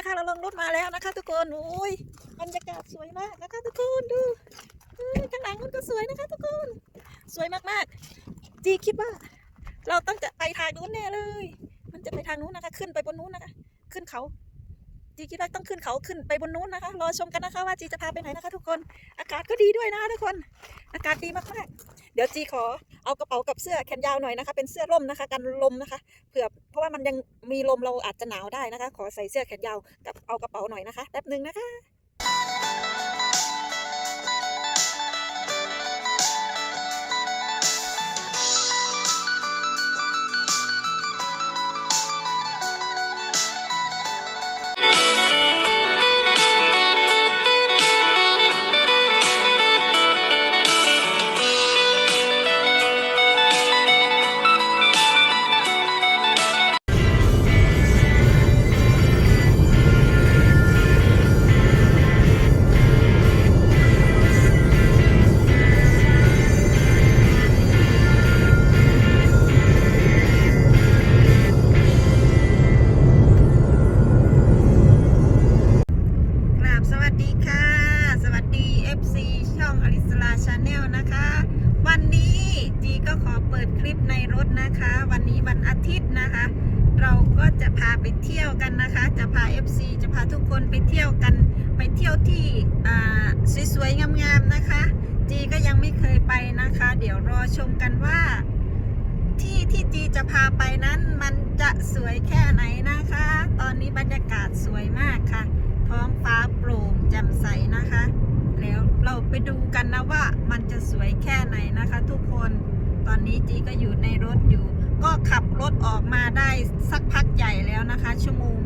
นะคะเราลงรถมาแล้วนะคะ ทุกคนโอ้ยบรรยากาศสวยมากนะคะ ทุกคนดูข้างหลังมันก็สวยนะคะ ทุกคน สวยมากๆ จีคิดว่า เราต้องจะไปทางนู้นแน่เลย มันจะไปทางนู้นนะคะ ขึ้นไปบนนู้นนะคะ ขึ้นเขาจีคิดว่าต้องขึ้นเขาขึ้นไปบนนู้นนะคะ รอชมกันนะคะว่าจีจะพาไปไหนนะคะ ทุกคน อากาศก็ดีด้วยนะคะทุกคน อากาศดีมากๆ เดี๋ยวจีขอเอากระเป๋ากับเสื้อแขนยาวหน่อยนะคะ เป็นเสื้อร่มนะคะ กันลมนะคะ เผื่อเพราะว่ามันยังมีลมเราอาจจะหนาวได้นะคะ ขอใส่เสื้อแขนยาวกับเอากระเป๋าหน่อยนะคะแป๊บหนึ่งนะคะ นะคะ เดี๋ยวรอชมกันว่า ที่ที่จีจะพาไปนั้นมันจะสวยแค่ไหนนะคะ ตอนนี้บรรยากาศสวยมากค่ะ ท้องฟ้าโปร่งแจ่มใสนะคะ แล้วเราไปดูกันนะว่ามันจะสวยแค่ไหนนะคะ ทุกคนตอนนี้จีก็อยู่ในรถอยู่ ก็ขับรถออกมาได้สักพักใหญ่แล้วนะคะ ชั่วโมง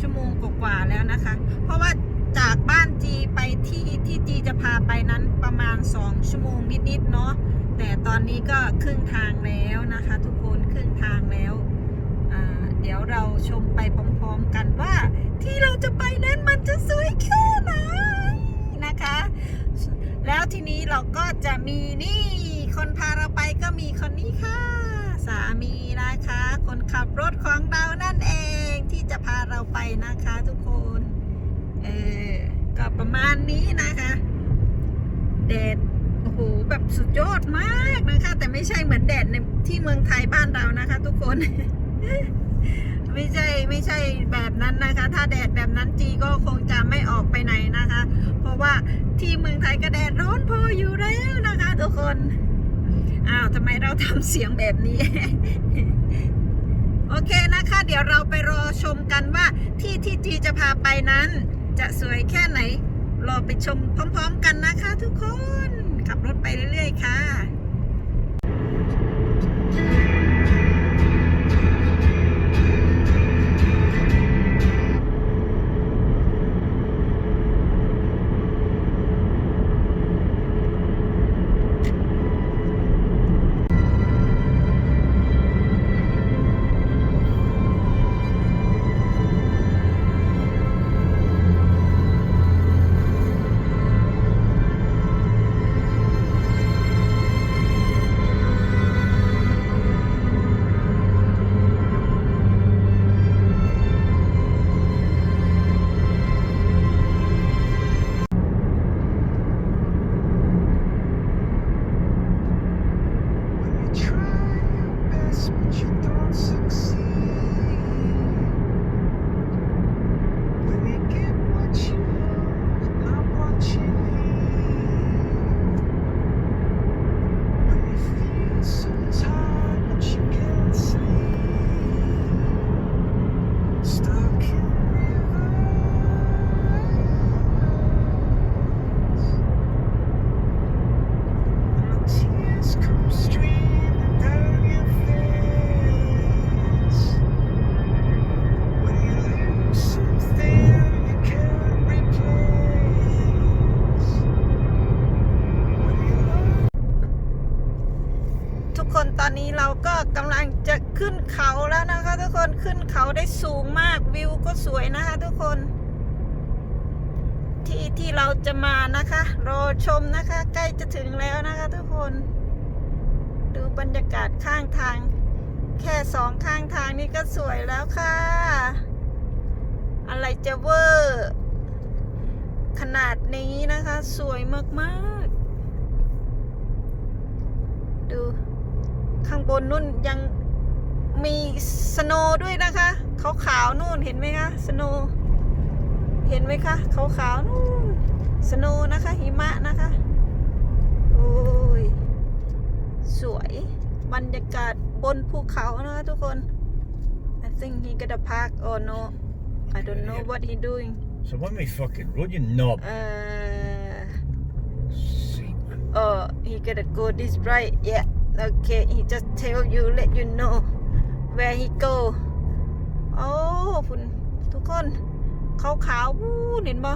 ชั่วโมงกว่าแล้วนะคะ เพราะว่า จากบ้านจีไปที่ที่จีจะพาไปนั้นประมาณ 2 ชั่วโมงนิดๆเนาะแต่ตอนนี้ก็ครึ่งทางแล้วนะคะ ทุกคนครึ่งทางแล้ว เดี๋ยวเราชมไปพร้อมๆกันว่า ที่เราจะไปนั้นมันจะสวยแค่ไหนนะคะ แล้วทีนี้เราก็จะมีนี่ คนพาเราไปก็มีคนนี้ค่ะ สามีนะคะ คนขับรถของเรานั่นเองที่จะพาเราไปนะคะ ทุกคนเออก็ประมาณ นี้นะคะแดดโอ้โหแบบสุดยอดมากนะคะ แต่ไม่ใช่เหมือนแดดในที่เมืองไทยบ้านเรานะคะ ทุกคน ไม่ใช่ไม่ใช่แบบนั้นนะคะ ถ้าแดดแบบนั้นจีก็คงจะไม่ออกไปไหนนะคะ เพราะว่าที่เมืองไทยก็แดดร้อนพออยู่แล้วนะคะ ทุกคนอ้าวทำไมเราทำเสียงแบบนี้ โอเคนะคะ เดี๋ยวเราไปรอชมกันว่าที่ที่จีจะพาไปนั้น จะสวยแค่ไหน รอไปชมพร้อม ๆ กันนะคะทุกคนางทางนี่ก็สวยแล้วค่ะ อะไรจะเวอร์ ขนาดนี้นะคะ สวยมากๆ ดูข้างบนนู่นยังมีสโนด้วยนะคะขาวนู่นเห็นไหมคะสโนเห็นไหมคะขาวนู่นสโนนะคะ หิมะนะคะโอ้ยสวยบรรยากาศบนภูเขานะคะทุกคน think he got a park or no I don't know what he doing So when we fucking road, you knob. uh See, man. oh he gotta go this right yeah okay he just tell you let you know where he go โอ้คุณทุกคนขาวขาวๆวู้เห็นบ่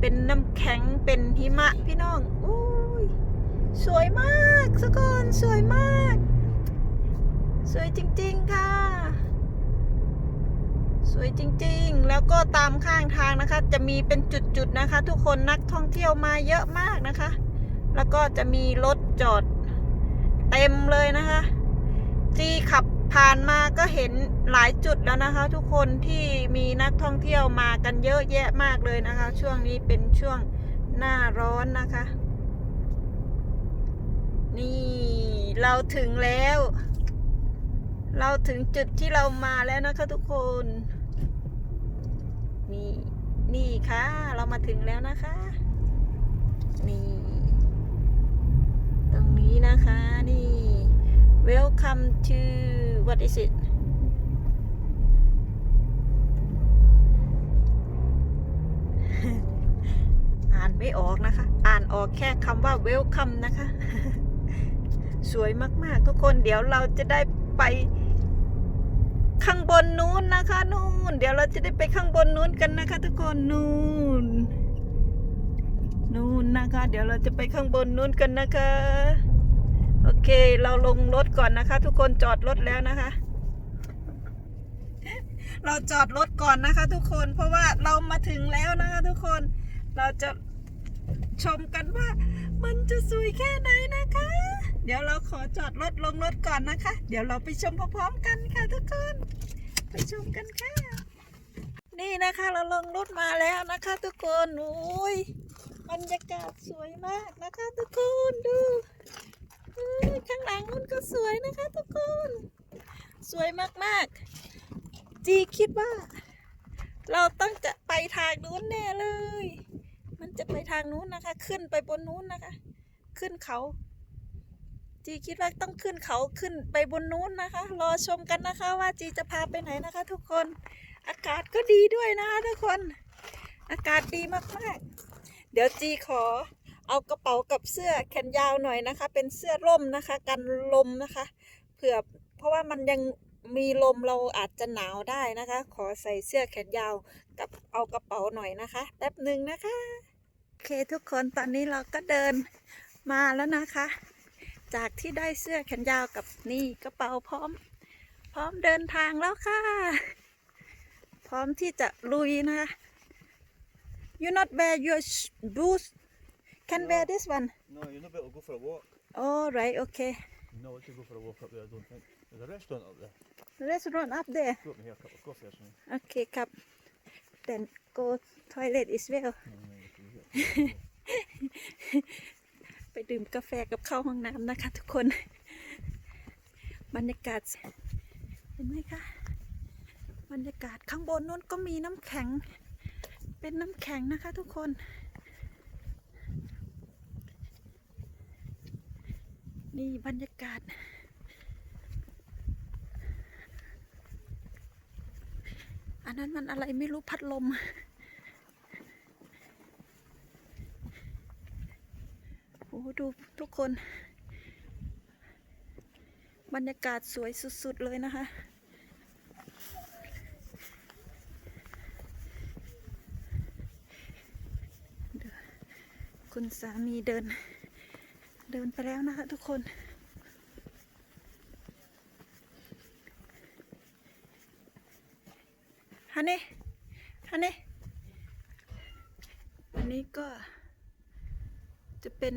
เป็นน้ำแข็งเป็นหิมะพี่น้องอุ้ยสวยมากสกอนสวยมาก สวยจริง ๆ ค่ะ สวยจริง ๆ แล้วก็ตามข้างทางนะคะ จะมีเป็นจุด ๆ นะคะ ทุกคนนักท่องเที่ยวมาเยอะมากนะคะ แล้วก็จะมีรถจอดเต็มเลยนะคะจีขับผ่านมาก็เห็นหลายจุดแล้วนะคะ ทุกคนที่มีนักท่องเที่ยวมากันเยอะแยะมากเลยนะคะ ช่วงนี้เป็นช่วงหน้าร้อนนะคะ นี่เราถึงแล้ว เราถึงจุดที่เรามาแล้วนะคะทุกคน นี่นี่ค่ะ เรามาถึงแล้วนะคะ นี่ ตรงนี้นะคะนี่ welcome to what is it อ่านไม่ออกนะคะ อ่านออกแค่คำว่า welcome นะคะ สวยมาก ๆ ทุกคนเดี๋ยวเราจะได้ไป ข้างบนนู้นนะคะนู่น เดี๋ยวเราจะได้ไปข้างบนนู้นกันนะคะ ทุกคนนู่นนู่นนะคะ เดี๋ยวเราจะไปข้างบนนู้นกันนะคะ โอเค เราลงรถก่อนนะคะ ทุกคนจอดรถแล้วนะคะ เราจอดรถก่อนนะคะ ทุกคนเพราะว่าเรามาถึงแล้วนะคะ ทุกคนเราจะชมกันว่ามันจะสวยแค่ไหนนะคะ เดี๋ยวเราขอจอดรถลงรถก่อนนะคะ เดี๋ยวเราไปชมพร้อมๆกันค่ะทุกคน ไปชมกันค่ะ นี่นะคะเราลงรถมาแล้วนะคะ ทุกคนโอ้ยบรรยากาศสวยมากนะคะ ทุกคนดูข้างหลังนู้นก็สวยนะคะ ทุกคน สวยมากๆ จีคิดว่า เราต้องจะไปทางนู้นแน่เลย มันจะไปทางนู้นนะคะ ขึ้นไปบนนู้นนะคะ ขึ้นเขา จีคิดว่าต้องขึ้นเขาขึ้นไปบนนู้นนะคะ รอชมกันนะคะ ว่าจีจะพาไปไหนนะคะ ทุกคน อากาศก็ดีด้วยนะคะทุกคน อากาศดีมากๆ เดี๋ยวจีขอเอากระเป๋ากับเสื้อแขนยาวหน่อยนะคะ เป็นเสื้อร่มนะคะ กันลมนะคะเผื่อเพราะว่ามันยังมีลมเราอาจจะหนาวได้นะคะ ขอใส่เสื้อแขนยาวกับเอากระเป๋าหน่อยนะคะ แป๊บหนึ่งนะคะ โอเคทุกคนตอนนี้เราก็เดินมาแล้วนะคะ จากที่ได้เสื้อแขนยาวกับนี่กระเป๋าพร้อม พร้อมเดินทางแล้วค่ะ พร้อมที่จะลุยนะคะ you not wear your sh- boots can wear this one No, you're not able to go for a walk. all right okay No, we should go for a walk up there, I don't think. There's a restaurant up there. restaurant up there Go up and have a cup of coffee or something. โอเคครับ then go toilet is well ไป ดื่มกาแฟกับเข้าห้องน้ำนะคะทุกคน บรรยากาศเห็นไหมคะบรรยากาศข้างบนนู้นก็มีน้ำแข็ง เป็นน้ำแข็งนะคะทุกคน นี่บรรยากาศอันนั้นมันอะไรไม่รู้พัดลม โอ้ ดูทุกคน บรรยากาศสวยสุด ๆ เลยนะคะ คุณสามีเดิน เดินไปแล้วนะคะทุกคนฮันนี่ฮันนี่อันนี้ก็จะเป็น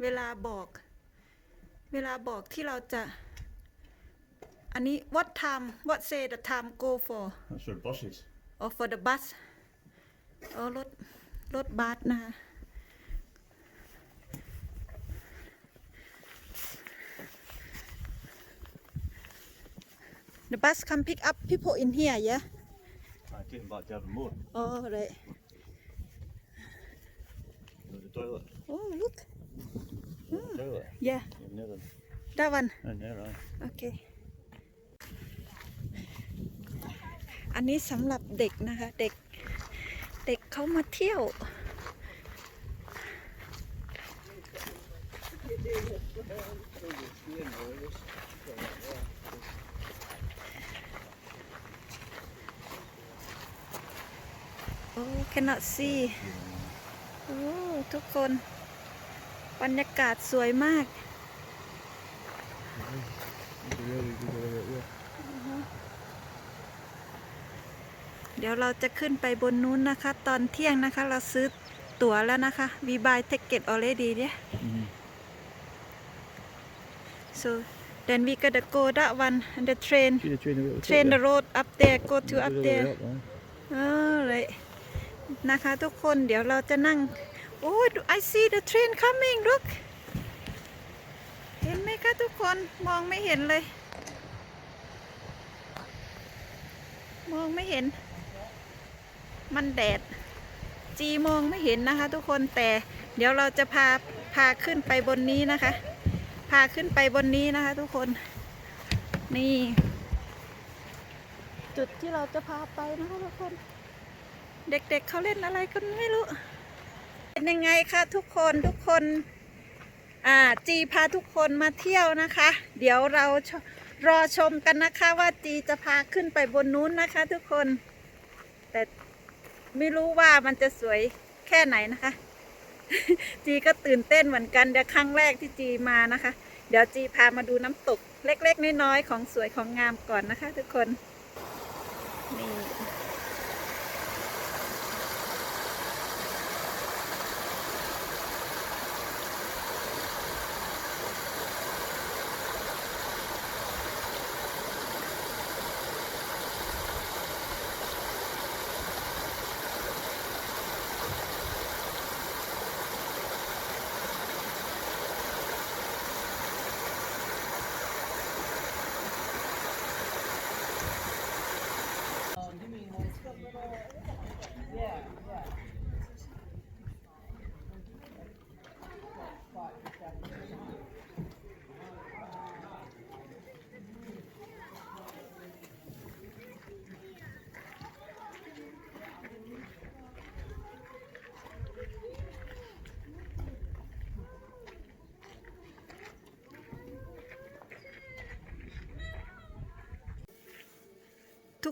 เวลาบอก เวลาบอกที่เราจะ อันนี้ what time what say the time go for That's where the bus is. or for the bus โอ้รถ รถบัสนะคะ The bus come pick up people in here, yeah? I came back to Devon Moor. Oh, right. Go to the toilet. Oh, look. The toilet. Yeah, You've never. that one. In there, aye. โอเคอันนี้สำหรับเด็กนะคะ เด็ก เด็กเขามาเที่ยว โอ้ cannot see โอ้ ทุกคน บรรยากาศสวยมาก เดี๋ยวเราจะขึ้นไปบนนู้นนะคะ ตอนเที่ยงนะคะ เราซื้อตั๋วแล้วนะคะ we buy ticket already เนี่ย Mhm. so then we gotta go that one and the train See the train a bit. train the road up there go to up Go there up, aye. เออเลยนะคะ ทุกคนเดี๋ยวเราจะนั่ง โอ้ย I see the train coming look เห็นไหมคะทุกคนมองไม่เห็นเลย มองไม่เห็น มันแดด จีมองไม่เห็นนะคะ ทุกคนแต่เดี๋ยวเราจะพาพาขึ้นไปบนนี้นะคะ พาขึ้นไปบนนี้นะคะ ทุกคน นี่ จุดที่เราจะพาไปนะคะทุกคน เด็กๆเเขาเล่นอะไรกันไม่รู้ เป็นยังไงคะทุกคนทุกคนอ่าจีพาทุกคนมาเที่ยวนะคะ เดี๋ยวเรารอชมกันนะคะว่าจีจะพาขึ้นไปบนนู้นนะคะ ทุกคน แต่ไม่รู้ว่ามันจะสวยแค่ไหนนะคะ จีก็ตื่นเต้นเหมือนกันเดี๋ยวครั้งแรกที่จีมานะคะ เดี๋ยวจีพามาดูน้ำตกเล็กๆน้อยๆของสวยของงามก่อนนะคะ ทุกคนนี่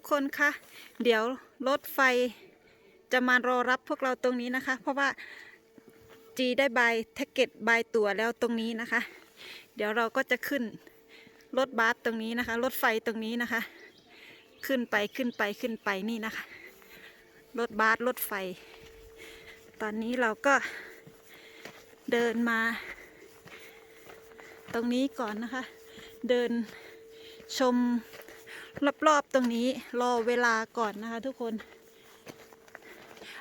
ทุกคนคะเดี๋ยวรถไฟจะมารอรับพวกเราตรงนี้นะคะ เพราะว่าจีได้ใบแท็กเก็ตใบตั๋วแล้วตรงนี้นะคะ เดี๋ยวเราก็จะขึ้นรถบัสตรงนี้นะคะ รถไฟตรงนี้นะคะ ขึ้นไปขึ้นไปขึ้นไปนี่นะคะ รถบัสรถไฟ ตอนนี้เราก็เดินมา ตรงนี้ก่อนนะคะ เดินชม รอบๆตรงนี้รอเวลาก่อนนะคะ ทุกคน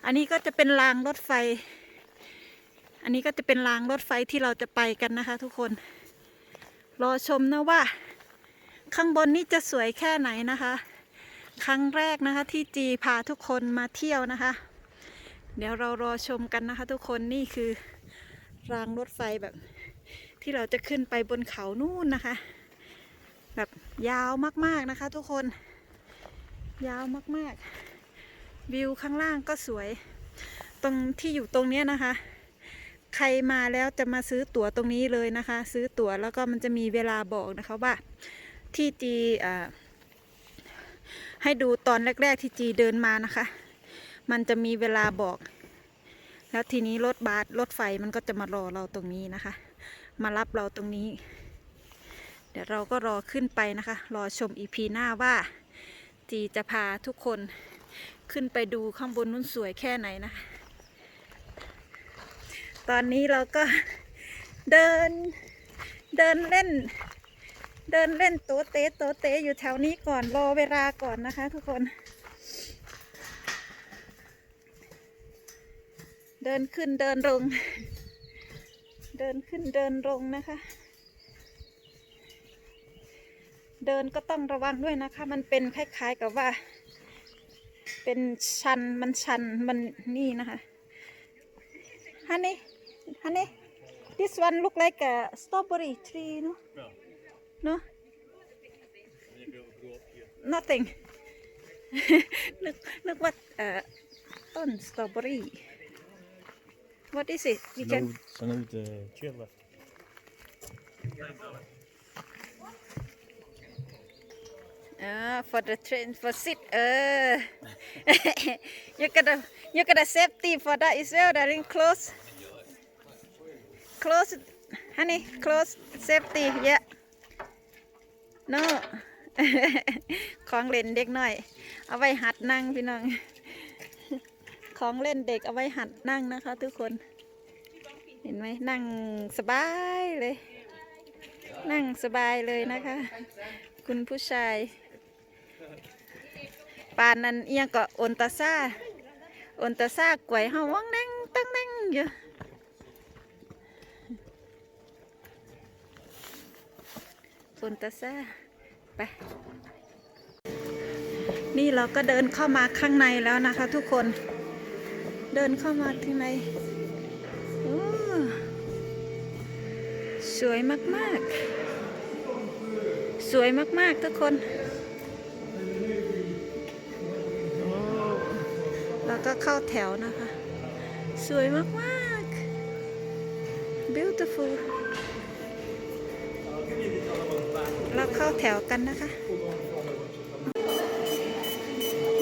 อันนี้ก็จะเป็นรางรถไฟ อันนี้ก็จะเป็นรางรถไฟที่เราจะไปกันนะคะ ทุกคน รอชมนะว่า ข้างบนนี้จะสวยแค่ไหนนะคะ ครั้งแรกนะคะที่จีพาทุกคนมาเที่ยวนะคะ เดี๋ยวเรารอชมกันนะคะ ทุกคนนี่คือรางรถไฟแบบ ที่เราจะขึ้นไปบนเขานู่นนะคะ แบบยาวมากๆนะคะ ทุกคน ยาวมากๆ วิวข้างล่างก็สวย ตรงที่อยู่ตรงเนี้ยนะคะ ใครมาแล้วจะมาซื้อตั๋วตรงนี้เลยนะคะ ซื้อตั๋วแล้วก็มันจะมีเวลาบอกนะคะว่าที่จีให้ดูตอนแรก ๆ ที่จีเดินมานะคะ มันจะมีเวลาบอก แล้วทีนี้รถบัสรถไฟมันก็จะมารอเราตรงนี้นะคะ มารับเราตรงนี้ ดี๋ยวเราก็รอขึ้นไปนะคะ รอชมอีพีหน้าว่าจีจะพาทุกคนขึ้นไปดูข้างบนนู้นสวยแค่ไหนนะคะตอนนี้เราก็เดินเดินเล่น เดินเล่นโตเตโตเตอยู่แถวนี้ก่อนรอเวลาก่อนนะคะ ทุกคน เดินขึ้นเดินลง เดินขึ้นเดินลงนะคะ เดินก็ต้องระวังด้วยนะคะ มันเป็นคล้าย ๆกับว่า เป็นชันมันชันมันนี่นะคะฮันนี่ฮันนี่ this one look like a strawberry tree no no nothing นึกนึกว่าต้นสตรอเบอรี่ what is it we can snow the chair left Ah, for the train for sit. Uh, you gotta you gotta safety for that as well. Darling, close, close, honey, close safety. Yeah. No. ของเล่นเด็กหน่อย เอาไว้หัดนั่งพี่น้อง ของเล่นเด็กเอาไว้หัดนั่งนะคะ ทุกคน เห็นไหมนั่งสบายเลย นั่งสบายเลยนะคะ คุณผู้ชาย ปานนั้นเอียงก็โอนตาซาโอนตาซากวยเฮาวังนั่งตั้งนั่งอยู่โอนตาซาไปนี่เราก็เดินเข้ามาข้างในแล้วนะคะ ทุกคนเดินเข้ามาข้างในโอ้สวยมากๆ สวยมากๆทุกคน ก็เข้าแถวนะคะ สวยมากๆ beautiful เราเข้าแถวกันนะคะ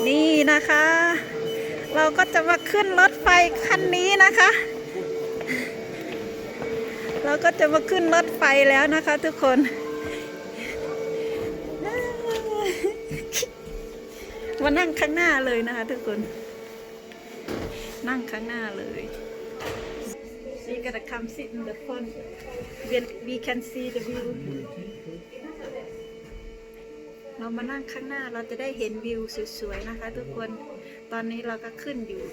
นี่นะคะ เราก็จะมาขึ้นรถไฟคันนี้นะคะ เราก็จะมาขึ้นรถไฟแล้วนะคะทุกคนมานั่งข้างหน้าเลยนะคะทุกคน นั่งข้างหน้าเลย We gotta come sit in the front we, we can see the view เรามานั่งข้างหน้าเราจะได้เห็นวิวสวยๆนะคะทุกคนตอนนี้เราก็ขึ้นอยู่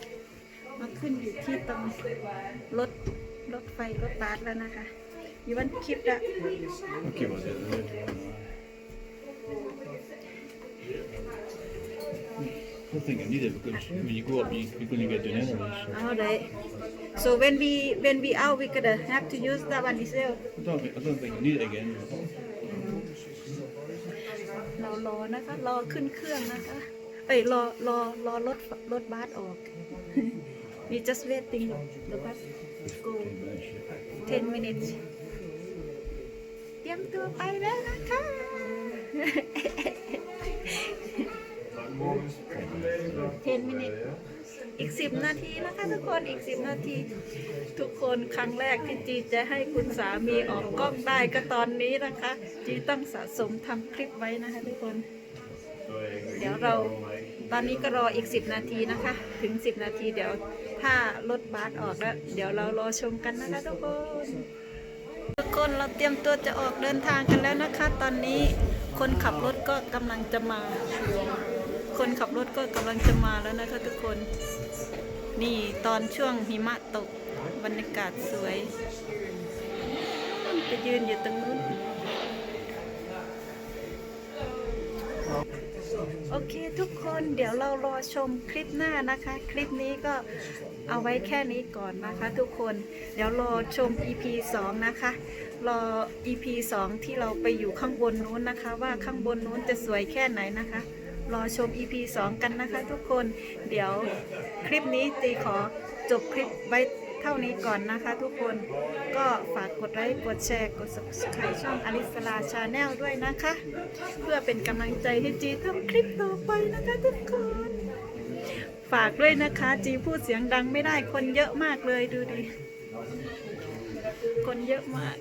มาขึ้นอยู่ที่ตรงรถรถไฟรถบัสแล้วนะคะอยู่วันคลิปละ Okay, what's it? I think I need it because when you go up, you, you're going to get down anyway. So. Alright. So when we when we out, we gonna have to use that one as well. I don't, think, I don't think you need it again. เรารอนะคะ รอขึ้นเครื่องนะคะ เอ้ยรอรอรอรถรถบัสออก we just waiting the bus go 10 minutes เตรียมตัวไปแล้วนะคะ 10 minutes อีก 10 นาทีนะคะทุกคนอีก 10 นาที ทุกคนครั้งแรกที่จีจะให้คุณสามีออกกล้องได้ก็ตอนนี้นะคะ จีต้องสะสมทำคลิปไว้นะคะทุกคน เดี๋ยวเราตอนนี้ก็รออีก 10 นาทีนะคะ ถึง 10 นาทีเดี๋ยวถ้ารถบัสออกแล้วเดี๋ยวเรารอชมกันนะคะทุกคนทุกคนเราเตรียมตัวจะออกเดินทางกันแล้วนะคะ ตอนนี้คนขับรถก็กำลังจะมา คนขับรถก็กำลังจะมาแล้วนะคะทุกคน นี่ตอนช่วงหิมะตกบรรยากาศสวยไปยืนอยู่ตรงนู้นโอเคทุกคนเดี๋ยวเรารอชมคลิปหน้านะคะ คลิปนี้ก็เอาไว้แค่นี้ก่อนนะคะ ทุกคนเดี๋ยวรอชม EP 2 นะคะ รอ EP 2 ที่เราไปอยู่ข้างบนนู้นนะคะ ว่าข้างบนนู้นจะสวยแค่ไหนนะคะ รอชม EP 2 กันนะคะทุกคน เดี๋ยวคลิปนี้ตีขอจบคลิปไว้เท่านี้ก่อนนะคะทุกคน ก็ฝากกดไลค์ กดแชร์ กด subscribe ช่องอลิสลาชาแนลด้วยนะคะ เพื่อเป็นกำลังใจให้จีทำคลิปต่อไปนะคะทุกคน ฝากด้วยนะคะ จีพูดเสียงดังไม่ได้คนเยอะมากเลยดูดิ คนเยอะมาก